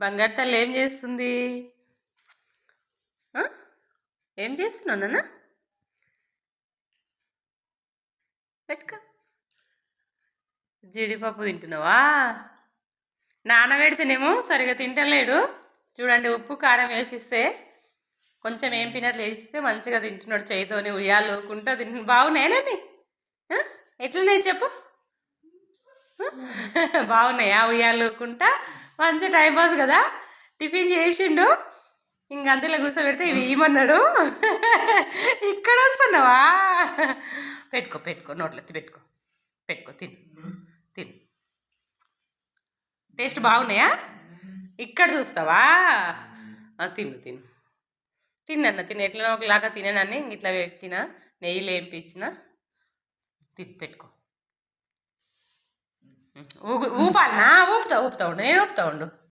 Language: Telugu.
బంగారు తల్లి ఏం చేస్తుంది? ఏం చేస్తున్నావు నాన్న? పెట్టుకో. జీడిపప్పు తింటున్నావా? నానబెడితేనేమో సరిగా తింటలేడు. చూడండి ఉప్పు కారం వేసిస్తే కొంచెం ఏం పినట్లు వేసిస్తే మంచిగా తింటున్నాడు చేయితోని ఉయ్యాలు ఊకుంటా తింటు బాగున్నాయనండి ఎట్లున్నాయి చెప్పు. బాగున్నాయా ఉయ్యాలు ఊకుంటా మంచి టైం పాస్ కదా? టిఫిన్ చేసిండు. ఇంక అంతలో కూర్చోబెడితే ఇవి ఏమన్నాడు ఇక్కడ వస్తున్నావా? పెట్టుకో పెట్టుకో నోట్లో పెట్టుకో. పెట్టుకో తిను. తిను. టేస్ట్ బాగున్నాయా? ఇక్కడ చూస్తావా? తిను తిను. తిన్నన్న తిన్న ఎట్లా ఒకలాగా తిననని ఇట్లా పెట్టిన. నెయ్యిలో వేయించిన తిని పెట్టుకో. ఊపాలనా ఊపుతా ఊపుతా ఉండు నేను ఊపుతా ఉండు